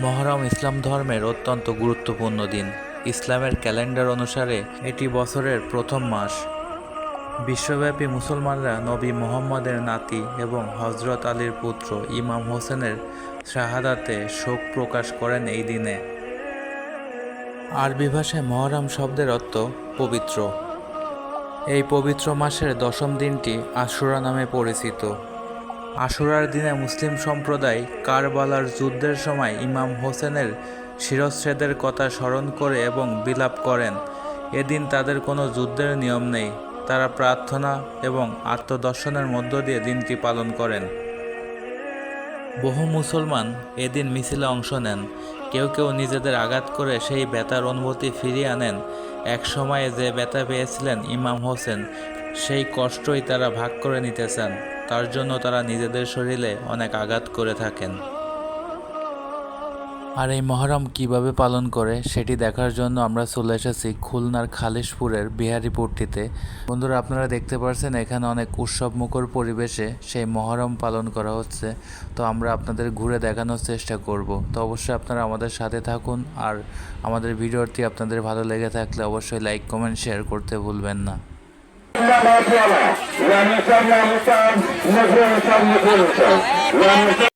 মহরম ইসলাম ধর্মের অত্যন্ত গুরুত্বপূর্ণ দিন। ইসলামের ক্যালেন্ডার অনুসারে এটি বছরের প্রথম মাস। বিশ্বব্যাপী মুসলমানরা নবী মুহাম্মদের নাতি এবং হজরত আলীর পুত্র ইমাম হোসেনের শাহাদাতে শোক প্রকাশ করেন এই দিনে। আরবি ভাষায় মহরম শব্দের অর্থ পবিত্র। এই পবিত্র মাসের দশম দিনটি আশুরা নামে পরিচিত। আশুরার দিনে মুসলিম সম্প্রদায় কারবালার যুদ্ধের সময় ইমাম হোসেনের শিরচ্ছেদের কথা স্মরণ করে এবং বিলাপ করেন। এদিন তাদের কোনো যুদ্ধের নিয়ম নেই। তারা প্রার্থনা এবং আত্মদর্শনের মধ্য দিয়ে দিনটি পালন করেন। বহু মুসলমান এদিন মিছিলে অংশ নেন। কেউ কেউ নিজেদের আঘাত করে সেই ব্যথার অনুভূতি ফিরিয়ে আনেন। এক সময়ে যে ব্যথা পেয়েছিলেন ইমাম হোসেন, সেই কষ্টই তারা ভাগ করে নিতে চান। তার জন্য তারা নিজেদের শরীরে অনেক আঘাত করে থাকেন। আর এই মহরম কীভাবে পালন করে, সেটি দেখার জন্য আমরা চলে এসেছি খুলনার খালিশপুরের বিহারিপুরটিতে বন্ধুরা, আপনারা দেখতে পাচ্ছেন এখানে অনেক উৎসব মুখর পরিবেশে সেই মহরম পালন করা হচ্ছে। তো আমরা আপনাদের ঘুরে দেখানোর চেষ্টা করব। তো অবশ্যই আপনারা আমাদের সাথে থাকুন আর আমাদের ভিডিওটি আপনাদের ভালো লেগে থাকলে অবশ্যই লাইক, কমেন্ট, শেয়ার করতে ভুলবেন না। আমরা বাদ যাওয়া রামেশ্বর রামেশ্বর নজর রামেশ্বর